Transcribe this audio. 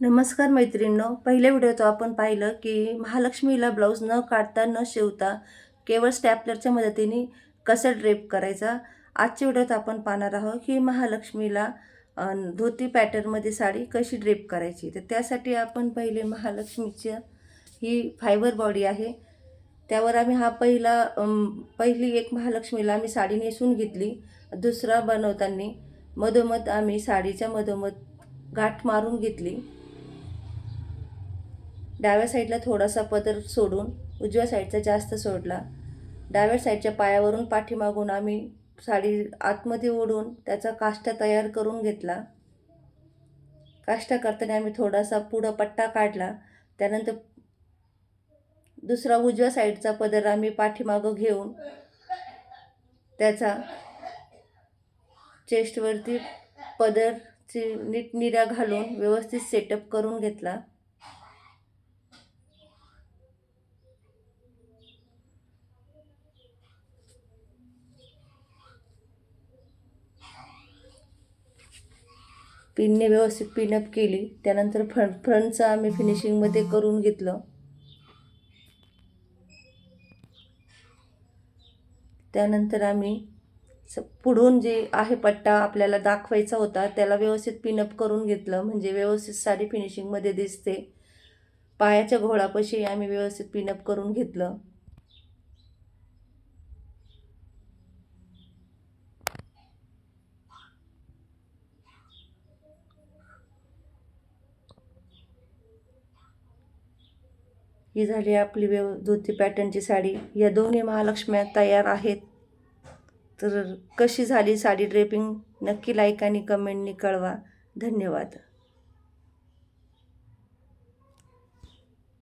नमस्कार मैत्रिणींनो पहिल्या व्हिडिओत आपण पाहिलं की महालक्ष्मीला ब्लाऊज न काढता न शिवता केवळ स्टॅपलरच्या मदतीने कसं ड्रेप करायचा? आजच्या व्हिडिओत आपण पाहणार आहोत की महालक्ष्मीला धोती पॅटर्नमध्ये साडी कशी ड्रेप करायची? तर त्यासाठी आपण पहिले महालक्ष्मीच्या ही फायबर बॉडी आहे. त्यावर आम्ही हा पहिला पहिली एक महालक्ष्मीला आम्ही साडी नेसून घेतली. दुसरा बनवताना मधोमध आम्ही साडीच्या मधोमध गाठ मारून घेतली. डाव्या साईडला थोडासा पदर सोडून उजव्या साईडचा जास्त सोडला. डाव्या साईडच्या पायावरून पाठीमागून आम्ही साडी आतमध्ये ओढून त्याचा काष्टा तयार करून घेतला. काष्टा करताना आम्ही थोडासा पुढं पट्टा काढला. त्यानंतर दुसरा उजव्या साईडचा पदर आम्ही पाठीमागं घेऊन त्याचा चेस्टवरती पदरची नीटनिऱ्या घालून व्यवस्थित सेटअप करून घेतला. पिनने व्यवस्थित पिनअप केली. त्यानंतर फ्रंट फ्रंटचं आम्ही फिनिशिंगमध्ये करून घेतलं. त्यानंतर आम्ही स पुढून जे आहे पट्टा आपल्याला दाखवायचा होता त्याला व्यवस्थित पिनअप करून घेतलं. म्हणजे व्यवस्थित साडी फिनिशिंगमध्ये दिसते. पायाच्या घोळापाशी आम्ही व्यवस्थित पिनअप करून घेतलं. ही झाली आपली व्यव धोती पॅटर्नची साडी. या दोन्ही महालक्ष्म्या तयार आहेत. तर कशी झाली साडी ड्रेपिंग? नक्की लाईक आणि कमेंटनी कळवा. धन्यवाद.